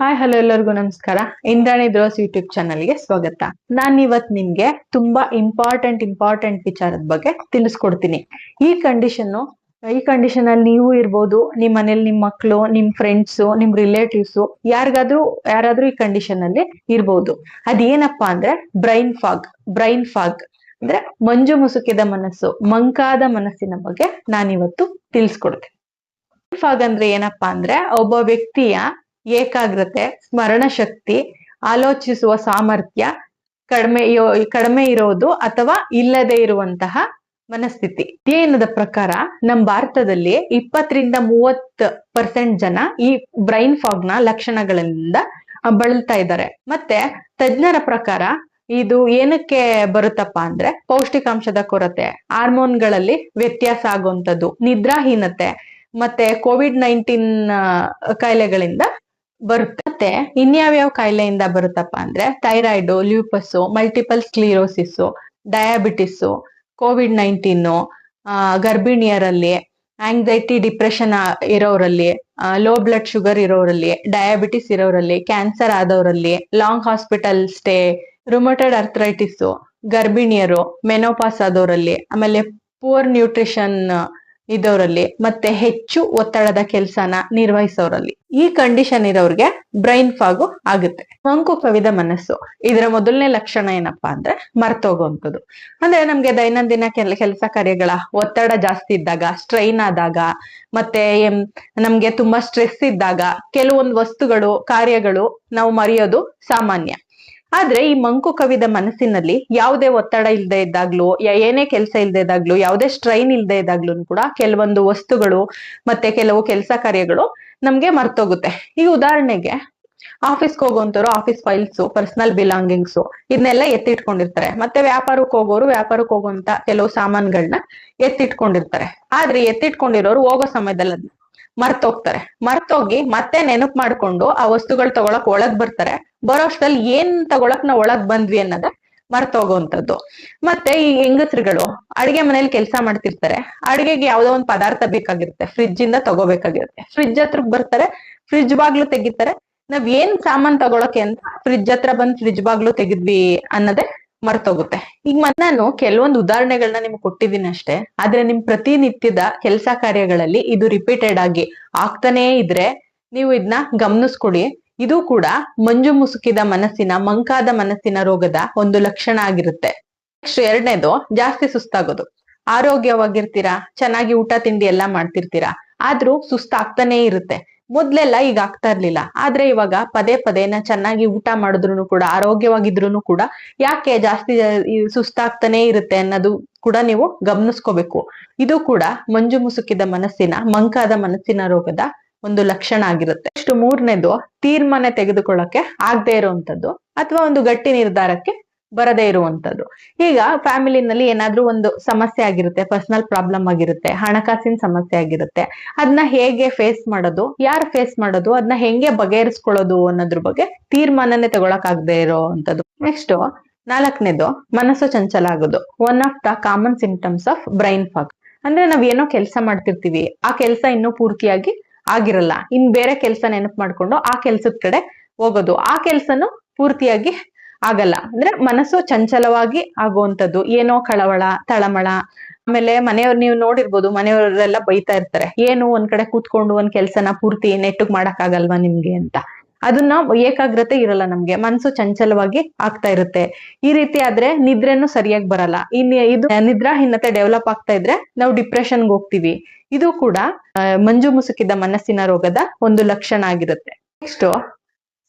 Hi hello ಎಲ್ಲರಿಗೂ ನಮಸ್ಕಾರ. ಇಂದ್ರಾಣಿ ದ್ರೋಸ್ ಯೂಟ್ಯೂಬ್ ಚಾನಲ್ಗೆ ಸ್ವಾಗತ. ನಾನ್ ಇವತ್ ನಿಮ್ಗೆ ತುಂಬಾ ಇಂಪಾರ್ಟೆಂಟ್ ಇಂಪಾರ್ಟೆಂಟ್ ವಿಚಾರದ ಬಗ್ಗೆ ತಿಳಿಸ್ಕೊಡ್ತೀನಿ. ಈ ಕಂಡೀಷನ್ ಈ ಕಂಡೀಷನ್ ಅಲ್ಲಿ ನೀವು ಇರ್ಬೋದು, ನಿಮ್ ಮನೇಲಿ ನಿಮ್ ಮಕ್ಳು, ನಿಮ್ ಫ್ರೆಂಡ್ಸ್ ನಿಮ್ ರಿಲೇಟಿವ್ಸ್ ಯಾರಿಗಾದ್ರೂ, ಯಾರಾದ್ರೂ ಈ ಕಂಡೀಷನ್ ಅಲ್ಲಿ ಇರ್ಬೋದು. ಅದೇನಪ್ಪಾ ಅಂದ್ರೆ ಬ್ರೈನ್ ಫಾಗ್ ಬ್ರೈನ್ ಫಾಗ್ ಅಂದ್ರೆ ಮಂಜು ಮುಸುಕಿದ ಮನಸ್ಸು, ಮಂಕಾದ ಮನಸ್ಸಿನ ಬಗ್ಗೆ ನಾನಿವತ್ತು ತಿಳಿಸ್ಕೊಡ್ತೀನಿ. ಫಾಗ್ ಅಂದ್ರೆ ಏನಪ್ಪಾ ಅಂದ್ರೆ ಒಬ್ಬ ವ್ಯಕ್ತಿಯ ಏಕಾಗ್ರತೆ ಸ್ಮರಣ ಶಕ್ತಿ ಆಲೋಚಿಸುವ ಸಾಮರ್ಥ್ಯ, ಕಡಿಮೆ ಕಡಿಮೆ ಇರೋದು ಅಥವಾ ಇಲ್ಲದೆ ಇರುವಂತಹ ಮನಸ್ಥಿತಿ. ಅಧ್ಯಯನದ ಪ್ರಕಾರ ನಮ್ಮ ಭಾರತದಲ್ಲಿ ಇಪ್ಪತ್ತರಿಂದ ಮೂವತ್ ಪರ್ಸೆಂಟ್ ಜನ ಈ ಬ್ರೈನ್ ಫಾಗ್ನ ಲಕ್ಷಣಗಳಿಂದ ಬಳಲ್ತಾ ಇದ್ದಾರೆ. ಮತ್ತೆ ತಜ್ಞರ ಪ್ರಕಾರ ಇದು ಏನಕ್ಕೆ ಬರುತ್ತಪ್ಪ ಅಂದ್ರೆ ಪೌಷ್ಟಿಕಾಂಶದ ಕೊರತೆ, ಹಾರ್ಮೋನ್ಗಳಲ್ಲಿ ವ್ಯತ್ಯಾಸ ಆಗುವಂತದ್ದು ನಿದ್ರಾಹೀನತೆ, ಮತ್ತೆ ಕೋವಿಡ್ ನೈನ್ಟೀನ್ ಕಾಯಿಲೆಗಳಿಂದ ಬರುತ್ತೆ. ಇನ್ಯಾವ ಇನ್ಯಾವ್ಯಾವ ಕಾಯಿಲೆಯಿಂದ ಬರುತ್ತಪ್ಪ ಅಂದ್ರೆ thyroid lupus multiple sclerosis diabetes COVID nineteen ಗರ್ಭಿಣಿಯರಲ್ಲಿ anxiety depression ಇರೋರಲ್ಲಿ ಲೋ ಬ್ಲಡ್ ಶುಗರ್ ಇರೋರಲ್ಲಿ ಡಯಾಬಿಟಿಸ್ ಇರೋರಲ್ಲಿ cancer ಆದವರಲ್ಲಿ long hospital stay rheumatoid arthritis ಗರ್ಭಿಣಿಯರು ಮೆನೋಪಾಸ್ ಆದವರಲ್ಲಿ, ಆಮೇಲೆ ಪೂರ್ ನ್ಯೂಟ್ರಿಷನ್ ಇದ್ದವರಲ್ಲಿ, ಮತ್ತೆ ಹೆಚ್ಚು ಒತ್ತಡದ ಕೆಲಸನ ನಿರ್ವಹಿಸೋರಲ್ಲಿ. ಈ ಕಂಡೀಷನ್ ಇರೋರ್ಗೆ ಬ್ರೈನ್ ಫಾಗು ಆಗುತ್ತೆ. ಮಂಕು ಕವಿದ ಮನಸ್ಸು. ಇದರ ಮೊದಲನೇ ಲಕ್ಷಣ ಏನಪ್ಪಾ ಅಂದ್ರೆ ಮರ್ತೋಗುವಂಥದ್ದು ಅಂದ್ರೆ ನಮ್ಗೆ ದೈನಂದಿನ ಕೆಲ, ಕೆಲಸ ಕಾರ್ಯಗಳ ಒತ್ತಡ ಜಾಸ್ತಿ ಇದ್ದಾಗ ಸ್ಟ್ರೈನ್ ಆದಾಗ, ಮತ್ತೆ ನಮ್ಗೆ ತುಂಬಾ ಸ್ಟ್ರೆಸ್ ಇದ್ದಾಗ, ಕೆಲವೊಂದು ವಸ್ತುಗಳು, ಕಾರ್ಯಗಳು ನಾವು ಮರೆಯೋದು ಸಾಮಾನ್ಯ. ಆದ್ರೆ ಈ ಮಂಕು ಕವಿದ ಮನಸ್ಸಿನಲ್ಲಿ ಯಾವುದೇ ಒತ್ತಡ ಇಲ್ಲದೆ ಇದ್ದಾಗ್ಲೂ ಏನೇ ಕೆಲಸ ಇಲ್ಲದೆ ಇದ್ದಾಗ್ಲೂ, ಯಾವುದೇ ಸ್ಟ್ರೈನ್ ಇಲ್ಲದೆ ಇದ್ದಾಗ್ಲೂ ಕೂಡ ಕೆಲವೊಂದು ವಸ್ತುಗಳು ಮತ್ತೆ ಕೆಲವು ಕೆಲಸ ಕಾರ್ಯಗಳು ನಮ್ಗೆ ಮರ್ತೋಗುತ್ತೆ. ಈ ಉದಾಹರಣೆಗೆ ಆಫೀಸ್ಗೆ ಹೋಗುವಂತವ್ರು ಆಫೀಸ್ ಫೈಲ್ಸ್ ಪರ್ಸನಲ್ ಬಿಲಾಂಗಿಂಗ್ಸ್ ಇದನ್ನೆಲ್ಲ ಎತ್ತಿಟ್ಕೊಂಡಿರ್ತಾರೆ. ಮತ್ತೆ ವ್ಯಾಪಾರಕ್ಕೆ ಹೋಗೋರು ವ್ಯಾಪಾರಕ್ಕೆ ಹೋಗುವಂತ ಕೆಲವು ಸಾಮಾನುಗಳನ್ನ ಎತ್ತಿಟ್ಕೊಂಡಿರ್ತಾರೆ. ಆದ್ರೆ ಎತ್ತಿಟ್ಕೊಂಡಿರೋರು ಹೋಗೋ ಸಮಯದಲ್ಲಿ ಅದನ್ನ ಮರ್ತೋಗ್ತಾರೆ. ಮರ್ತೋಗಿ ಮತ್ತೆ ನೆನಪು ಮಾಡ್ಕೊಂಡು ಆ ವಸ್ತುಗಳು ತಗೊಳಕ್ ಒಳಗ್ ಬರ್ತಾರೆ. ಬರೋಷ್ಟರಲ್ಲಿ ಏನ್ ತಗೊಳಕ್ ನಾವು ಒಳಗ್ ಬಂದ್ವಿ ಅನ್ನೋದ ಮರ್ತೋಗುವಂಥದ್ದು. ಮತ್ತೆ ಈ ಹೆಂಗಸ್ರುಗಳು ಅಡಿಗೆ ಮನೇಲಿ ಕೆಲಸ ಮಾಡ್ತಿರ್ತಾರೆ. ಅಡಿಗೆಗೆ ಯಾವ್ದೋ ಒಂದ್ ಪದಾರ್ಥ ಬೇಕಾಗಿರುತ್ತೆ. ಫ್ರಿಡ್ಜ್ ಇಂದ ತಗೋಬೇಕಾಗಿರುತ್ತೆ. ಫ್ರಿಡ್ಜ್ ಹತ್ರ ಬರ್ತಾರೆ ಫ್ರಿಡ್ಜ್ ಬಾಗ್ಲು ತೆಗಿತಾರೆ. ನಾವ್ ಏನ್ ಸಾಮಾನ್ ತಗೊಳಕ್ಕೆ ಅಂತ ಫ್ರಿಡ್ಜ್ ಹತ್ರ ಬಂದ್ ಫ್ರಿಡ್ಜ್ ಬಾಗ್ಲು ತೆಗಿದ್ವಿ ಅನ್ನೋದೇ ಮರ್ತೋಗುತ್ತೆ. ಈಗ ಮತ್ ನಾನು ಕೆಲವೊಂದು ಉದಾಹರಣೆಗಳನ್ನ ನಿಮ್ಗೆ ಕೊಟ್ಟಿದ್ದೀನಿ ಅಷ್ಟೇ. ಆದ್ರೆ ನಿಮ್ ಪ್ರತಿನಿತ್ಯದ ಕೆಲಸ ಕಾರ್ಯಗಳಲ್ಲಿ ಇದು ರಿಪೀಟೆಡ್ ಆಗಿ ಆಗ್ತಾನೇ ಇದ್ರೆ ನೀವು ಇದನ್ನ ಗಮನಿಸ್ಕೊಡಿ. ಇದು ಕೂಡ ಮಂಜು ಮುಸುಕಿದ ಮನಸ್ಸಿನ, ಮಂಕಾದ ಮನಸ್ಸಿನ ರೋಗದ ಒಂದು ಲಕ್ಷಣ ಆಗಿರುತ್ತೆ. ನೆಕ್ಸ್ಟ್ ಎರಡನೇದು, ಜಾಸ್ತಿ ಸುಸ್ತಾಗೋದು. ಆರೋಗ್ಯವಾಗಿರ್ತೀರಾ? ಚೆನ್ನಾಗಿ ಊಟ, ತಿಂಡಿ ಎಲ್ಲಾ ಮಾಡ್ತಿರ್ತೀರಾ? ಆದ್ರೂ ಸುಸ್ತಾಗ್ತಾನೆ ಇರುತ್ತೆ. ಮೊದ್ಲೆಲ್ಲ ಈಗ ಆಗ್ತಾ ಇರ್ಲಿಲ್ಲ. ಆದ್ರೆ ಇವಾಗ ಪದೇ ಪದೇ ನಾ ಚೆನ್ನಾಗಿ ಊಟ ಮಾಡಿದ್ರು ಕೂಡ ಆರೋಗ್ಯವಾಗಿದ್ರು ಕೂಡ ಯಾಕೆ ಜಾಸ್ತಿ ಸುಸ್ತಾಗ್ತಾನೇ ಇರುತ್ತೆ ಅನ್ನೋದು ಕೂಡ ನೀವು ಗಮನಿಸ್ಕೋಬೇಕು. ಇದು ಕೂಡ ಮಂಜು ಮುಸುಕಿದ ಮನಸ್ಸಿನ, ಮಂಕಾದ ಮನಸ್ಸಿನ ರೋಗದ ಒಂದು ಲಕ್ಷಣ ಆಗಿರುತ್ತೆ. ಇಷ್ಟು ಮೂರನೇದು ತೀರ್ಮಾನ ತೆಗೆದುಕೊಳ್ಳಕ್ಕೆ ಆಗದೆ ಇರುವಂತದ್ದು ಅಥವಾ ಒಂದು ಗಟ್ಟಿ ನಿರ್ಧಾರಕ್ಕೆ ಬರದೇ ಇರುವಂತದ್ದು ಈಗ ಫ್ಯಾಮಿಲಿನಲ್ಲಿ ಏನಾದ್ರೂ ಒಂದು ಸಮಸ್ಯೆ ಆಗಿರುತ್ತೆ, ಪರ್ಸನಲ್ ಪ್ರಾಬ್ಲಮ್ ಆಗಿರುತ್ತೆ, ಹಣಕಾಸಿನ ಸಮಸ್ಯೆ ಆಗಿರುತ್ತೆ ಅದನ್ನ ಹೇಗೆ ಫೇಸ್ ಮಾಡೋದು, ಯಾರು ಫೇಸ್ ಮಾಡೋದು ಅದನ್ನ ಹೆಂಗೆ ಬಗೆಹರಿಸ್ಕೊಳ್ಳೋದು ಅನ್ನೋದ್ರ ಬಗ್ಗೆ ತೀರ್ಮಾನನೆ ತಗೊಳಕ್ ಆಗದೆ ಇರೋವಂಥದ್ದು. ನೆಕ್ಸ್ಟ್ ನಾಲ್ಕನೇದು ಮನಸ್ಸು ಚಂಚಲ ಆಗೋದು. One of the common symptoms of brain fog ಅಂದ್ರೆ ನಾವ್ ಏನೋ ಕೆಲಸ ಮಾಡ್ತಿರ್ತೀವಿ, ಆ ಕೆಲಸ ಇನ್ನೂ ಪೂರ್ತಿಯಾಗಿ ಆಗಿರಲ್ಲ. ಇನ್ ಬೇರೆ ಕೆಲಸ ನೆನಪು ಮಾಡ್ಕೊಂಡು ಆ ಕೆಲ್ಸದ ಕಡೆ ಹೋಗೋದು. ಆ ಕೆಲ್ಸನು ಪೂರ್ತಿಯಾಗಿ ಆಗಲ್ಲ. ಅಂದ್ರೆ ಮನಸ್ಸು ಚಂಚಲವಾಗಿ ಆಗುವಂತದ್ದು ಏನೋ ಕಳವಳ, ತಳಮಳ. ಆಮೇಲೆ ಮನೆಯವ್ರು ನೀವು ನೋಡಿರ್ಬೋದು, ಮನೆಯವರೆಲ್ಲ ಬೈತಾ ಇರ್ತಾರೆ. ಏನು ಒಂದ್ ಕಡೆ ಕೂತ್ಕೊಂಡು ಒಂದ್ ಕೆಲ್ಸನ ಪೂರ್ತಿ ನೆಟ್ಟಗ್ ಮಾಡಕ್ ಆಗಲ್ವಾ ನಿಮ್ಗೆ ಅಂತ. ಅದನ್ನ ಏಕಾಗ್ರತೆ ಇರಲ್ಲ ನಮ್ಗೆ ಮನಸ್ಸು ಚಂಚಲವಾಗಿ ಆಗ್ತಾ ಇರುತ್ತೆ. ಈ ರೀತಿ ಆದ್ರೆ ನಿದ್ರೆನು ಸರಿಯಾಗಿ ಬರಲ್ಲ. ಇನ್ ಇದು ನಿದ್ರಾಹೀನತೆ ಡೆವಲಪ್ ಆಗ್ತಾ ಇದ್ರೆ ನಾವು ಡಿಪ್ರೆಷನ್ಗೆ ಹೋಗ್ತೀವಿ. ಇದು ಕೂಡ ಮಂಜು ಮುಸುಕಿದ ಮನಸ್ಸಿನ ರೋಗದ ಒಂದು ಲಕ್ಷಣ ಆಗಿರುತ್ತೆ. ನೆಕ್ಸ್ಟ್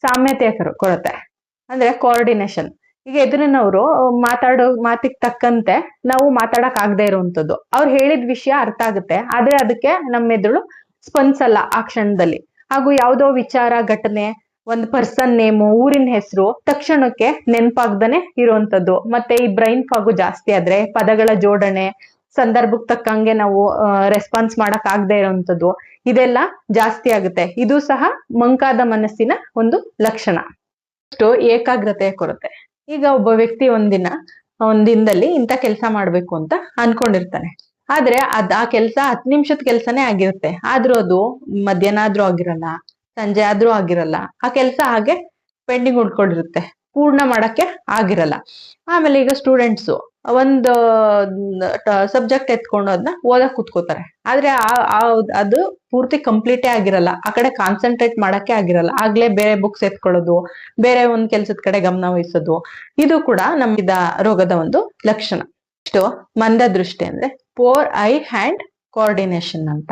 ಸಾಮ್ಯತೆಯ ಕೊರ- ಕೊರತೆ, ಅಂದ್ರೆ ಕೋಆರ್ಡಿನೇಷನ್ ಈಗ ಎದುರಿನವರು ಮಾತಾಡೋ ಮಾತಿಗೆ ತಕ್ಕಂತೆ ನಾವು ಮಾತಾಡಕ್ ಆಗದೆ ಇರುವಂತದ್ದು. ಅವ್ರು ಹೇಳಿದ ವಿಷಯ ಅರ್ಥ ಆಗುತ್ತೆ, ಆದ್ರೆ ಅದಕ್ಕೆ ನಮ್ಮ ಎದುರು ಸ್ಪಂದಿಸಲ್ಲ ಆ ಕ್ಷಣದಲ್ಲಿ. ಹಾಗೂ ಯಾವ್ದೋ ವಿಚಾರ, ಘಟನೆ, ಒಂದ್ ಪರ್ಸನ್ ನೇಮು ಊರಿನ ಹೆಸರು ತಕ್ಷಣಕ್ಕೆ ನೆನಪಾಗ್ದನೆ ಇರುವಂತದ್ದು ಮತ್ತೆ ಈ ಬ್ರೈನ್ ಫಾಗು ಜಾಸ್ತಿ ಆದ್ರೆ ಪದಗಳ ಜೋಡಣೆ ಸಂದರ್ಭಕ್ಕೆ ತಕ್ಕಂಗೆ ನಾವು ರೆಸ್ಪಾನ್ಸ್ ಮಾಡಕ್ ಆಗದೆ ಇರುವಂತದ್ದು ಇದೆಲ್ಲ ಜಾಸ್ತಿ ಆಗುತ್ತೆ. ಇದು ಸಹ ಮಂಕಾದ ಮನಸ್ಸಿನ ಒಂದು ಲಕ್ಷಣ. ಏಕಾಗ್ರತೆಯ ಕೊರತೆ. ಈಗ ಒಬ್ಬ ವ್ಯಕ್ತಿ ಒಂದಿನ ಒಂದಿನದಲ್ಲಿ ಇಂಥ ಕೆಲಸ ಮಾಡ್ಬೇಕು ಅಂತ ಅನ್ಕೊಂಡಿರ್ತಾನೆ. ಆದ್ರೆ ಅದ್ ಆ ಕೆಲ್ಸ ಹತ್ ನಿಮಿಷದ ಕೆಲ್ಸನೇ ಆಗಿರುತ್ತೆ. ಆದ್ರೂ ಅದು ಮಧ್ಯಾಹ್ನ ಆದ್ರೂ ಆಗಿರಲ್ಲ, ಸಂಜೆ ಆದ್ರೂ ಆಗಿರಲ್ಲ, ಆ ಕೆಲಸ ಹಾಗೆ ಪೆಂಡಿಂಗ್ ಉಳ್ಕೊಂಡಿರುತ್ತೆ. ಪೂರ್ಣ ಮಾಡಕ್ಕೆ ಆಗಿರಲ್ಲ. ಆಮೇಲೆ ಈಗ ಸ್ಟೂಡೆಂಟ್ಸ್ ಒಂದು ಸಬ್ಜೆಕ್ಟ್ ಎತ್ಕೊಂಡು ಅದನ್ನ ಓದಕ್ ಕುತ್ಕೋತಾರೆ. ಆದ್ರೆ ಆ- ಅದು ಪೂರ್ತಿ ಕಂಪ್ಲೀಟೇ ಆಗಿರಲ್ಲ. ಆ ಕಡೆ ಕಾನ್ಸಂಟ್ರೇಟ್ ಮಾಡಕ್ಕೆ ಆಗಿರಲ್ಲ. ಆಗ್ಲೇ ಬೇರೆ ಬುಕ್ಸ್ ಎತ್ಕೊಳ್ಳೋದು, ಬೇರೆ ಒಂದ್ ಕೆಲ್ಸದ ಕಡೆ ಗಮನ ವಹಿಸೋದು, ಇದು ಕೂಡ ನಮ್ಮಿದ ರೋಗದ ಒಂದು ಲಕ್ಷಣ. ನೆಕ್ಸ್ಟ್ ಮಂದ ದೃಷ್ಟಿ ಅಂದ್ರೆ ಪೋರ್ ಐ ಹ್ಯಾಂಡ್ ಕೋಆರ್ಡಿನೇಷನ್ ಅಂತ.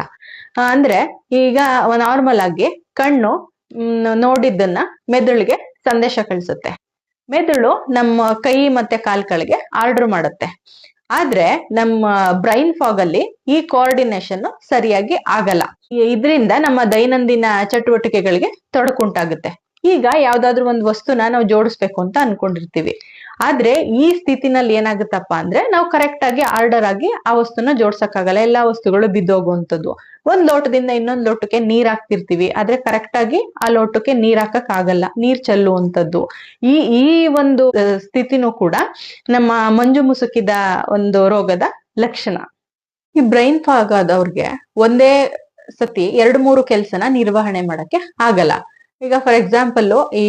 ಅಂದ್ರೆ ಈಗ ನಾರ್ಮಲ್ ಆಗಿ ಕಣ್ಣು ನೋಡಿದ್ದನ್ನ ಮೆದುಳಿಗೆ ಸಂದೇಶ ಕಳಿಸುತ್ತೆ. ಮೆದುಳು ನಮ್ಮ ಕೈ ಮತ್ತೆ ಕಾಲ್ಗಳಿಗೆ ಆರ್ಡರ್ ಮಾಡುತ್ತೆ. ಆದ್ರೆ ನಮ್ಮ ಬ್ರೈನ್ ಫಾಗ್ ಅಲ್ಲಿ ಈ ಕೋಆರ್ಡಿನೇಷನ್ ಸರಿಯಾಗಿ ಆಗಲ್ಲ. ಇದರಿಂದ ನಮ್ಮ ದೈನಂದಿನ ಚಟುವಟಿಕೆಗಳಿಗೆ ತೊಡಕುಂಟಾಗುತ್ತೆ. ಈಗ ಯಾವ್ದಾದ್ರು ಒಂದು ವಸ್ತುನ ನಾವು ಜೋಡಿಸ್ಬೇಕು ಅಂತ ಅನ್ಕೊಂಡಿರ್ತೀವಿ. ಆದ್ರೆ ಈ ಸ್ಥಿತಿನಲ್ಲಿ ಏನಾಗುತ್ತಪ್ಪ ಅಂದ್ರೆ ನಾವು ಕರೆಕ್ಟ್ ಆಗಿ ಆರ್ಡರ್ ಆಗಿ ಆ ವಸ್ತುನ ಜೋಡ್ಸಕ್ಕಾಗಲ್ಲ. ಎಲ್ಲಾ ವಸ್ತುಗಳು ಬಿದ್ದೋಗುವಂಥದ್ದು ಒಂದ್ ಲೋಟದಿಂದ ಇನ್ನೊಂದ್ ಲೋಟಕ್ಕೆ ನೀರ್ ಹಾಕ್ತಿರ್ತೀವಿ. ಆದ್ರೆ ಕರೆಕ್ಟ್ ಆಗಿ ಆ ಲೋಟಕ್ಕೆ ನೀರ್ ಹಾಕಕ್ ಆಗಲ್ಲ ನೀರ್ ಚೆಲ್ಲುವಂಥದ್ದು. ಈ ಈ ಒಂದು ಸ್ಥಿತಿನೂ ಕೂಡ ನಮ್ಮ ಮಂಜು ಮುಸುಕಿದ ಒಂದು ರೋಗದ ಲಕ್ಷಣ. ಈ ಬ್ರೈನ್ ಫಾಗ್ ಆದವ್ರಿಗೆ ಒಂದೇ ಸತಿ ಎರಡು ಮೂರು ಕೆಲ್ಸನ ನಿರ್ವಹಣೆ ಮಾಡಕ್ಕೆ ಆಗಲ್ಲ. ಈಗ ಫಾರ್ ಎಕ್ಸಾಂಪಲ್ ಈ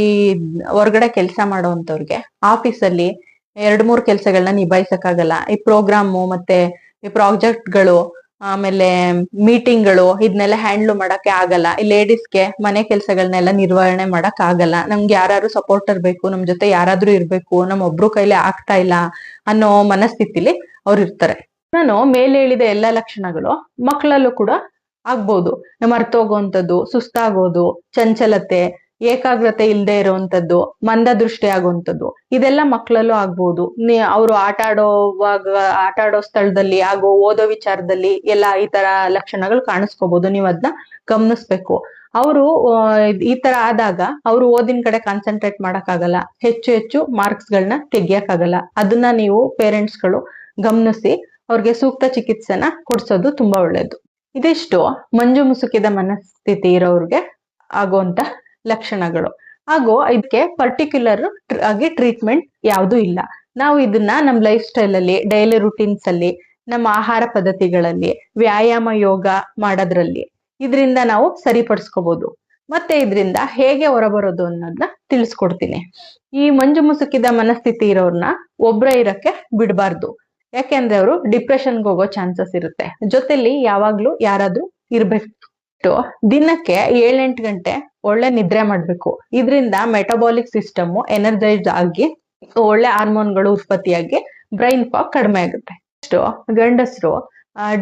ಹೊರಗಡೆ ಕೆಲಸ ಮಾಡೋವಂಥವ್ರಿಗೆ ಆಫೀಸಲ್ಲಿ ಎರಡ್ ಮೂರು ಕೆಲಸಗಳನ್ನ ನಿಭಾಯಿಸಕ್ಕಾಗಲ್ಲ. ಈ ಪ್ರೋಗ್ರಾಮು ಮತ್ತೆ ಈ ಪ್ರಾಜೆಕ್ಟ್ಗಳು ಆಮೇಲೆ ಮೀಟಿಂಗ್ಗಳು ಇದನ್ನೆಲ್ಲ ಹ್ಯಾಂಡ್ಲ್ ಮಾಡಕ್ಕೆ ಆಗಲ್ಲ. ಈ ಲೇಡೀಸ್ಗೆ ಮನೆ ಕೆಲಸಗಳನ್ನೆಲ್ಲ ನಿರ್ವಹಣೆ ಮಾಡಕ್ ಆಗಲ್ಲ ನಮ್ಗೆ ಯಾರು ಸಪೋರ್ಟರ್ ಬೇಕು, ನಮ್ ಜೊತೆ ಯಾರಾದ್ರೂ ಇರ್ಬೇಕು, ನಮ್ ಒಬ್ರು ಕೈಲಿ ಆಗ್ತಾ ಇಲ್ಲ ಅನ್ನೋ ಮನಸ್ಥಿತಿಲಿ ಅವ್ರು ಇರ್ತಾರೆ ನಾನು ಮೇಲೆ ಹೇಳಿದ ಎಲ್ಲ ಲಕ್ಷಣಗಳು ಮಕ್ಕಳಲ್ಲೂ ಕೂಡ ಆಗ್ಬೋದು. ಮರ್ತೋಗುವಂಥದ್ದು ಸುಸ್ತಾಗೋದು, ಚಂಚಲತೆ, ಏಕಾಗ್ರತೆ ಇಲ್ಲದೆ ಇರುವಂತದ್ದು ಮಂದ ದೃಷ್ಟಿ ಆಗುವಂಥದ್ದು, ಇದೆಲ್ಲ ಮಕ್ಕಳಲ್ಲೂ ಆಗ್ಬೋದು. ಅವರು ಆಟ ಆಡೋವಾಗ ಆಟ ಆಡೋ ಸ್ಥಳದಲ್ಲಿ ಹಾಗೂ ಓದೋ ವಿಚಾರದಲ್ಲಿ ಎಲ್ಲ ಈ ತರ ಲಕ್ಷಣಗಳು ಕಾಣಿಸ್ಕೋಬಹುದು ನೀವು ಅದನ್ನ ಗಮನಿಸ್ಬೇಕು. ಅವರು ಈ ತರ ಆದಾಗ ಅವರು ಓದಿನ ಕಡೆ ಕಾನ್ಸಂಟ್ರೇಟ್ ಮಾಡಕ್ಕಾಗಲ್ಲ. ಹೆಚ್ಚು ಹೆಚ್ಚು ಮಾರ್ಕ್ಸ್ ಗಳನ್ನ ತೆಗಿಯಕ್ಕಾಗಲ್ಲ. ಅದನ್ನ ನೀವು ಪೇರೆಂಟ್ಸ್ಗಳು ಗಮನಿಸಿ ಅವ್ರಿಗೆ ಸೂಕ್ತ ಚಿಕಿತ್ಸೆನ ಕೊಡ್ಸೋದು ತುಂಬಾ ಒಳ್ಳೇದು. ಇದಿಷ್ಟು ಮಂಜು ಮುಸುಕಿದ ಮನಸ್ಥಿತಿ ಇರೋರಿಗೆ ಆಗುವಂತ ಲಕ್ಷಣಗಳು. ಹಾಗೂ ಇದಕ್ಕೆ ಪರ್ಟಿಕ್ಯುಲರ್ ಆಗಿ ಟ್ರೀಟ್ಮೆಂಟ್ ಯಾವುದು ಇಲ್ಲ. ನಾವು ಇದನ್ನ ನಮ್ಮ ಲೈಫ್ ಸ್ಟೈಲ್ ಅಲ್ಲಿ ಡೈಲಿ ರುಟೀನ್ಸ್ ಅಲ್ಲಿ, ನಮ್ಮ ಆಹಾರ ಪದ್ಧತಿಗಳಲ್ಲಿ, ವ್ಯಾಯಾಮ, ಯೋಗ ಮಾಡೋದ್ರಲ್ಲಿ ಇದರಿಂದ ನಾವು ಸರಿಪಡಿಸ್ಕೋಬಹುದು ಮತ್ತೆ ಇದರಿಂದ ಹೇಗೆ ಹೊರಬರೋದು ಅನ್ನೋದನ್ನ ತಿಳಿಸ್ಕೊಡ್ತೀನಿ. ಈ ಮಂಜು ಮುಸುಕಿದ ಮನಸ್ಥಿತಿ ಇರೋರ್ನ ಒಬ್ರೇ ಇರಕ್ಕೆ ಬಿಡಬಾರ್ದು. ಯಾಕೆಂದ್ರೆ ಅವರು ಡಿಪ್ರೆಷನ್ಗೆ ಹೋಗೋ ಚಾನ್ಸಸ್ ಇರುತ್ತೆ. ಜೊತೆಲಿ ಯಾವಾಗ್ಲೂ ಯಾರಾದ್ರೂ ಇರ್ಬೇಕು. ದಿನಕ್ಕೆ ಏಳೆಂಟು ಗಂಟೆ ಒಳ್ಳೆ ನಿದ್ರೆ ಮಾಡ್ಬೇಕು. ಇದರಿಂದ ಮೆಟಬಾಲಿಕ್ ಸಿಸ್ಟಮ್ ಎನರ್ಜೈಸ್ ಆಗಿ ಒಳ್ಳೆ ಹಾರ್ಮೋನ್ಗಳು ಉತ್ಪತ್ತಿಯಾಗಿ ಬ್ರೈನ್ ಫಾಗ್ ಕಡಿಮೆ ಆಗುತ್ತೆ. ಗಂಡಸರು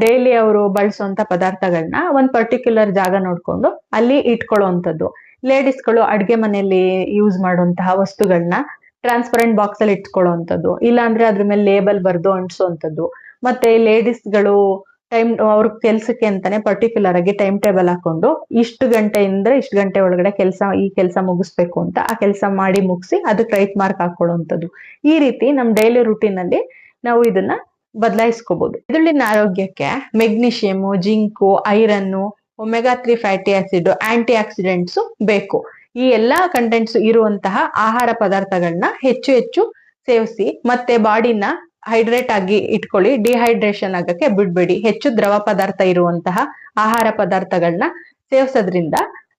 ಡೈಲಿ ಅವರು ಬಳಸುವಂತ ಪದಾರ್ಥಗಳನ್ನ ಒಂದ್ ಪರ್ಟಿಕ್ಯುಲರ್ ಜಾಗ ನೋಡ್ಕೊಂಡು ಅಲ್ಲಿ ಇಟ್ಕೊಳ್ಳುವಂಥದ್ದು. ಲೇಡೀಸ್ಗಳು ಅಡ್ಗೆ ಮನೆಯಲ್ಲಿ ಯೂಸ್ ಮಾಡುವಂತಹ ವಸ್ತುಗಳನ್ನ ಟ್ರಾನ್ಸ್ಪರೆಂಟ್ ಬಾಕ್ಸ್ ಅಲ್ಲಿ ಇಟ್ಕೊಳ್ಳುವಂಥದ್ದು. ಇಲ್ಲ ಅಂದ್ರೆ ಮೇಲೆ ಲೇಬಲ್ ಬರ್ದು ಅಂಟಿಸುವಂಥದ್ದು ಮತ್ತೆ ಲೇಡೀಸ್ಗಳು ಟೈಮ್ ಅವ್ರ ಕೆಲ್ಸಕ್ಕೆ ಅಂತಾನೆ ಪರ್ಟಿಕ್ಯುಲರ್ ಆಗಿ ಟೈಮ್ ಟೇಬಲ್ ಹಾಕೊಂಡು ಇಷ್ಟು ಗಂಟೆಯಿಂದ ಇಷ್ಟು ಗಂಟೆ ಒಳಗಡೆ ಕೆಲಸ, ಈ ಕೆಲಸ ಮುಗಿಸ್ಬೇಕು ಅಂತ ಆ ಕೆಲಸ ಮಾಡಿ ಮುಗಿಸಿ ಅದಕ್ಕೆ ರೈಟ್ ಮಾರ್ಕ್ ಹಾಕೊಳ್ಳುವಂಥದ್ದು ಈ ರೀತಿ ನಮ್ಮ ಡೈಲಿ ರುಟೀನ್ ಅಲ್ಲಿ ನಾವು ಇದನ್ನ ಬದಲಾಯಿಸ್ಕೋಬಹುದು ಇದರಲ್ಲಿ ಆರೋಗ್ಯಕ್ಕೆ magnesium zinc iron omega three fatty acid antioxidants ಬೇಕು. ಈ ಎಲ್ಲಾ ಕಂಟೆಂಟ್ಸ್ ಇರುವಂತಹ ಆಹಾರ ಪದಾರ್ಥಗಳನ್ನ ಹೆಚ್ಚು ಹೆಚ್ಚು ಸೇವಿಸಿ, ಮತ್ತೆ ಬಾಡಿನ ಹೈಡ್ರೇಟ್ ಆಗಿ ಇಟ್ಕೊಳ್ಳಿ ಡಿಹೈಡ್ರೇಷನ್ ಆಗಕ್ಕೆ ಬಿಡ್ಬೇಡಿ. ಹೆಚ್ಚು ದ್ರವ ಪದಾರ್ಥ ಇರುವಂತಹ ಆಹಾರ ಪದಾರ್ಥಗಳನ್ನ ಸೇವಿಸೋದ್ರಿಂದ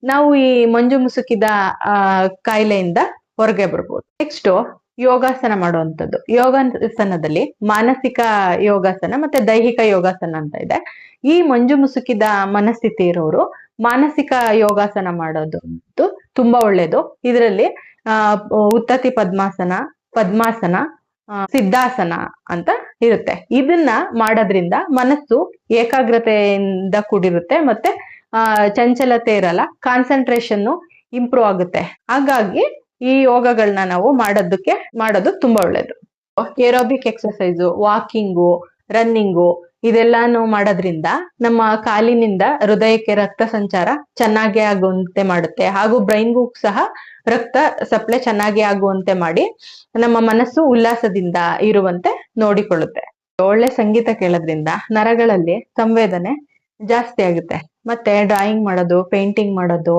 ನಾವು ಈ ಮಂಜು ಮುಸುಕಿದ, ಆ, ಕಾಯಿಲೆಯಿಂದ ಹೊರಗೆ ಬರ್ಬೋದು. ನೆಕ್ಸ್ಟ್ ಯೋಗಾಸನ ಮಾಡುವಂಥದ್ದು. ಯೋಗಾಸನದಲ್ಲಿ ಮಾನಸಿಕ ಯೋಗಾಸನ ಮತ್ತೆ ದೈಹಿಕ ಯೋಗಾಸನ ಅಂತ ಇದೆ. ಈ ಮಂಜು ಮುಸುಕಿದ ಮನಸ್ಥಿತಿ ಇರೋರು ಮಾನಸಿಕ ಯೋಗಾಸನ ಮಾಡೋದು ತುಂಬಾ ಒಳ್ಳೇದು. ಇದರಲ್ಲಿ, ಆ, ಉತ್ತತಿ ಪದ್ಮಾಸನ ಪದ್ಮಾಸನ ಸಿದ್ಧಾಸನ ಅಂತ ಇರುತ್ತೆ. ಇದನ್ನ ಮಾಡೋದ್ರಿಂದ ಮನಸ್ಸು ಏಕಾಗ್ರತೆಯಿಂದ ಕೂಡಿರುತ್ತೆ ಮತ್ತೆ, ಆ, ಚಂಚಲತೆ ಇರಲ್ಲ ಕಾನ್ಸಂಟ್ರೇಷನ್ ಇಂಪ್ರೂವ್ ಆಗುತ್ತೆ. ಹಾಗಾಗಿ ಈ ಯೋಗಗಳನ್ನ ನಾವು ಮಾಡೋದಕ್ಕೆ, ಮಾಡೋದು ತುಂಬಾ ಒಳ್ಳೇದು. ಏರೋಬಿಕ್ ಎಕ್ಸಸೈಸು ವಾಕಿಂಗು ರನ್ನಿಂಗು ಇದೆಲ್ಲಾನು ಮಾಡೋದ್ರಿಂದ ನಮ್ಮ ಕಾಲಿನಿಂದ ಹೃದಯಕ್ಕೆ ರಕ್ತ ಸಂಚಾರ ಚೆನ್ನಾಗಿ ಆಗುವಂತೆ ಮಾಡುತ್ತೆ. ಹಾಗೂ ಬ್ರೈನ್ಗೂ ಸಹ ರಕ್ತ ಸಪ್ಲೈ ಚೆನ್ನಾಗಿ ಆಗುವಂತೆ ಮಾಡಿ ನಮ್ಮ ಮನಸ್ಸು ಉಲ್ಲಾಸದಿಂದ ಇರುವಂತೆ ನೋಡಿಕೊಳ್ಳುತ್ತೆ. ಒಳ್ಳೆ ಸಂಗೀತ ಕೇಳೋದ್ರಿಂದ ನರಗಳಲ್ಲಿ ಸಂವೇದನೆ ಜಾಸ್ತಿ ಆಗುತ್ತೆ. ಮತ್ತೆ ಡ್ರಾಯಿಂಗ್ ಮಾಡೋದು ಪೇಂಟಿಂಗ್ ಮಾಡೋದು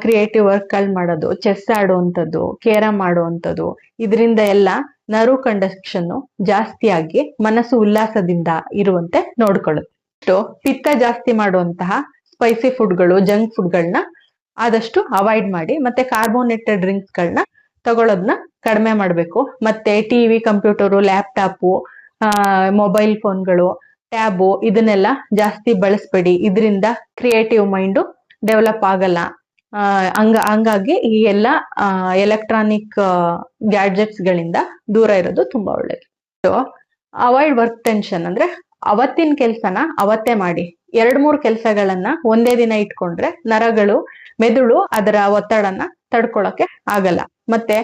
ಕ್ರಿಯೇಟಿವ್ ವರ್ಕ್ ಅಲ್ಲಿ ಮಾಡೋದು ಚೆಸ್ ಆಡುವಂಥದ್ದು ಕೇರಮ್ ಆಡುವಂಥದ್ದು ಇದರಿಂದ ಎಲ್ಲ ನರು ಕಂಡಕ್ಷನ್ ಜಾಸ್ತಿಯಾಗಿ ಮನಸ್ಸು ಉಲ್ಲಾಸದಿಂದ ಇರುವಂತೆ ನೋಡ್ಕೊಳ್ಳುತ್ತೆ. ಪಿತ್ತ ಜಾಸ್ತಿ ಮಾಡುವಂತಹ ಸ್ಪೈಸಿ ಫುಡ್ಗಳು ಜಂಕ್ ಫುಡ್ಗಳನ್ನ ಆದಷ್ಟು ಅವಾಯ್ಡ್ ಮಾಡಿ ಮತ್ತೆ ಕಾರ್ಬೋನೇಟೆಡ್ ಡ್ರಿಂಕ್ಸ್ಗಳನ್ನ ತಗೊಳ್ಳೋದನ್ನ ಕಡಿಮೆ ಮಾಡಬೇಕು. ಮತ್ತೆ ಟಿವಿ ಕಂಪ್ಯೂಟರು ಲ್ಯಾಪ್ಟಾಪು ಮೊಬೈಲ್ ಫೋನ್ಗಳು ಟ್ಯಾಬು ಇದನ್ನೆಲ್ಲ ಜಾಸ್ತಿ ಬಳಸ್ಬೇಡಿ. ಇದರಿಂದ ಕ್ರಿಯೇಟಿವ್ ಮೈಂಡು ಡೆವಲಪ್ ಆಗಲ್ಲ. ಹಂಗ, ಹಂಗಾಗಿ ಈ ಎಲ್ಲ ಎಲೆಕ್ಟ್ರಾನಿಕ್ ಗ್ಯಾಡ್ಜೆಟ್ಸ್ ಗಳಿಂದ ದೂರ ಇರೋದು ತುಂಬಾ ಒಳ್ಳೇದು. ಅವಾಯ್ಡ್ ವರ್ಕ್ ಟೆನ್ಷನ್ ಅಂದ್ರೆ ಅವತ್ತಿನ ಕೆಲಸನ ಅವತ್ತೇ ಮಾಡಿ. ಎರಡ್, ಮೂರ್ ಕೆಲಸಗಳನ್ನ ಒಂದೇ ದಿನ ಇಟ್ಕೊಂಡ್ರೆ ನರಗಳು, ಮೆದುಳು ಅದರ ಒತ್ತಡನ ತಡ್ಕೊಳಕ್ಕೆ ಆಗಲ್ಲ. ಮತ್ತೆ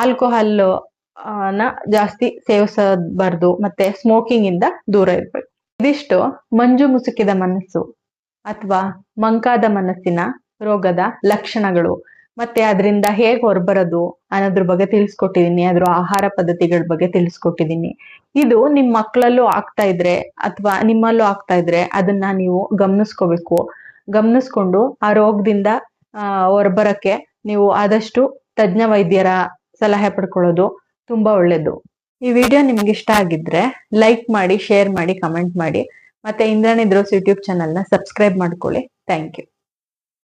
ಆಲ್ಕೋಹಾಲ್ನ ಜಾಸ್ತಿ ಸೇವಿಸಬಾರ್ದು. ಮತ್ತೆ ಸ್ಮೋಕಿಂಗ್ ಇಂದ ದೂರ ಇರ್ಬೇಕು. ಇದಿಷ್ಟು ಮಂಜು ಮುಸುಕಿದ ಮನಸ್ಸು ಅಥವಾ ಮಂಕಾದ ಮನಸ್ಸಿನ ರೋಗದ ಲಕ್ಷಣಗಳು. ಮತ್ತೆ ಅದರಿಂದ ಹೇಗೆ ಹೊರಬರೋದು ಅನ್ನೋದ್ರ ಬಗ್ಗೆ ತಿಳಿಸ್ಕೊಟ್ಟಿದ್ದೀನಿ ಅದ್ರ ಆಹಾರ ಪದ್ಧತಿಗಳ ಬಗ್ಗೆ ತಿಳಿಸ್ಕೊಟ್ಟಿದ್ದೀನಿ ಇದು ನಿಮ್ ಮಕ್ಕಳಲ್ಲೂ ಆಗ್ತಾ ಇದ್ರೆ ಅಥವಾ ನಿಮ್ಮಲ್ಲೂ ಆಗ್ತಾ ಇದ್ರೆ ಅದನ್ನ ನೀವು ಗಮನಿಸ್ಕೋಬೇಕು. ಗಮನಿಸ್ಕೊಂಡು ಆ ರೋಗದಿಂದ, ಆ, ಹೊರಬರಕ್ಕೆ ನೀವು ಆದಷ್ಟು ತಜ್ಞ ವೈದ್ಯರ ಸಲಹೆ ಪಡ್ಕೊಳ್ಳೋದು ತುಂಬಾ ಒಳ್ಳೇದು. ಈ ವಿಡಿಯೋ ನಿಮ್ಗೆ ಇಷ್ಟ ಆಗಿದ್ರೆ ಲೈಕ್ ಮಾಡಿ ಶೇರ್ ಮಾಡಿ ಕಮೆಂಟ್ ಮಾಡಿ, ಮತ್ತೆ ಇಂದ್ರಾಣಿ ದ್ರೋಸ್ ಯೂಟ್ಯೂಬ್ ಚಾನಲ್ನ ಸಬ್ಸ್ಕ್ರೈಬ್ ಮಾಡ್ಕೊಳ್ಳಿ. Thank you